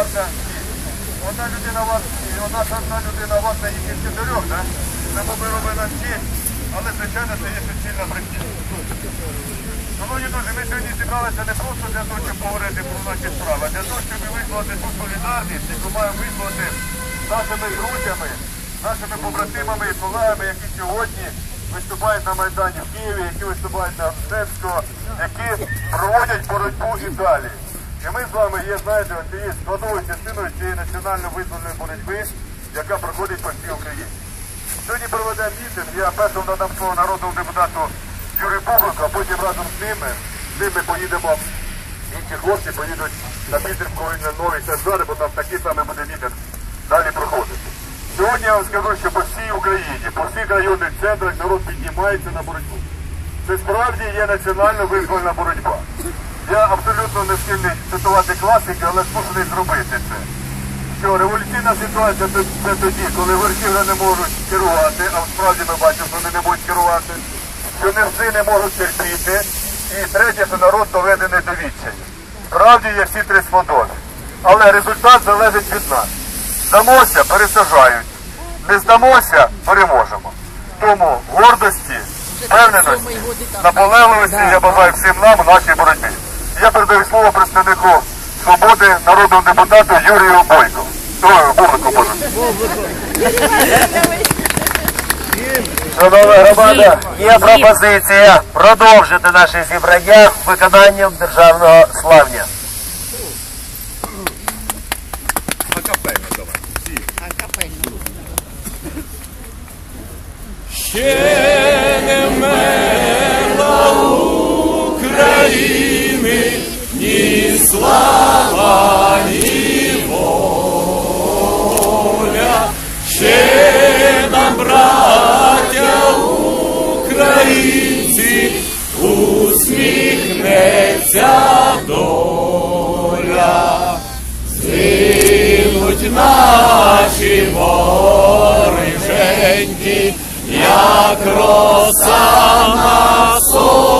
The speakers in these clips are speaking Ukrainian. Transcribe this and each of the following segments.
варта. Одна людина вас, і одна одна людина варта із чотирьох, так? Це ми робимо всі, але звичайно це є суцільна брехня. Шановні друзі, ми сьогодні зібралися не просто для того, щоб поговорити про наші справи, а для того, щоб висловити ту солідарність, яку маємо висловити нашими друзями, нашими побратимами і колегами, які сьогодні виступають на Майдані в Києві, які виступають на Невського, які проводять боротьбу і далі. І ми з вами є, знаєте, цією складовою частиною цієї національно-визвольної боротьби, яка проходить по всій Україні. Сьогодні проведемо мітинг, я першим надам слово народному депутату Юрію Богуку, а потім разом з ними, з ними поїдемо, інші хлопці поїдуть на мітинг на новий Сержари, бо там такий самий буде мітинг далі проходити. Сьогодні я вам скажу, що по всій Україні, по всіх районних центрах народ піднімається на боротьбу. Це справді є національно визвольна боротьба. Я абсолютно не схильний цитувати класики, але змушений зробити це що революційна ситуація це, тоді, коли верхівни не можуть керувати, а справді ми бачимо, що вони не будуть керувати, що низи не можуть терпіти, і третє, що народ доведений до відчаю. Справді є всі три складові. Але результат залежить від нас. Здамося, пересажають. Не здамося, переможемо. Тому гордості, впевненості, наполегливості я бажаю всім нам у нашій боротьбі. Я передаю слово представнику свободи народному депутату Юрію Бойко. Ой, боже. Шановна громада, є пропозиція продовжити наше зібрання виконанням державного славня слава і воля, ще нам, браття українці, усміхнеться доля, зинуть наші вороженьки, як роса на сонці.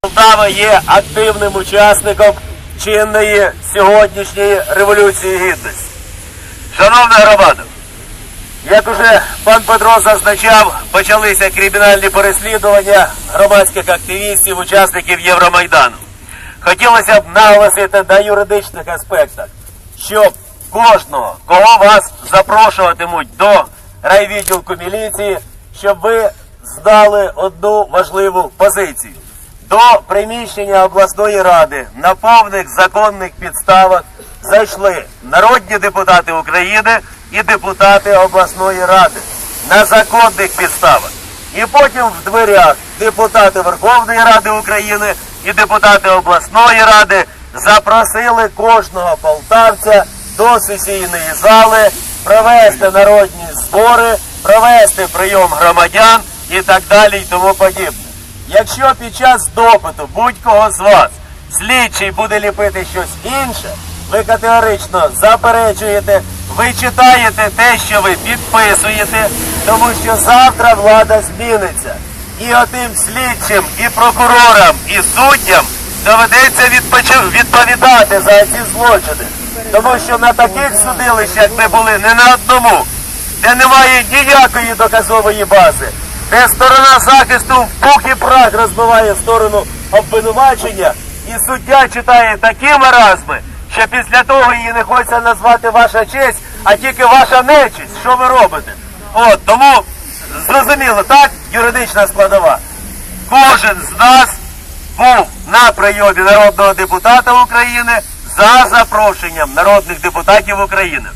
Полтава є активним учасником чинної сьогоднішньої революції гідності. Шановна громада, як уже пан Петро зазначав, почалися кримінальні переслідування громадських активістів, учасників Євромайдану. Хотілося б наголосити на юридичних аспектах, щоб кожного, кого вас запрошуватимуть до райвідділку міліції, щоб ви здали одну важливу позицію. До приміщення обласної ради на повних законних підставах зайшли народні депутати України і депутати обласної ради на законних підставах. І потім в дверях депутати Верховної Ради України і депутати обласної ради запросили кожного полтавця до сесійної зали провести народні збори, провести прийом громадян і так далі і тому подібне. Якщо під час допиту будь-кого з вас слідчий буде ліпити щось інше, ви категорично заперечуєте, ви читаєте те, що ви підписуєте, тому що завтра влада зміниться. І отим слідчим, і прокурорам, і суддям доведеться відповідати за ці злочини. Тому що на таких судилищах ми були не на одному, де немає ніякої доказової бази, де сторона захисту в пух і прах розбиває сторону обвинувачення, і суддя читає такі маразми, що після того її не хочеться назвати ваша честь, а тільки ваша нечість. Що ви робите? От тому зрозуміло, так, юридична складова. Кожен з нас був на прийомі народного депутата України за запрошенням народних депутатів України.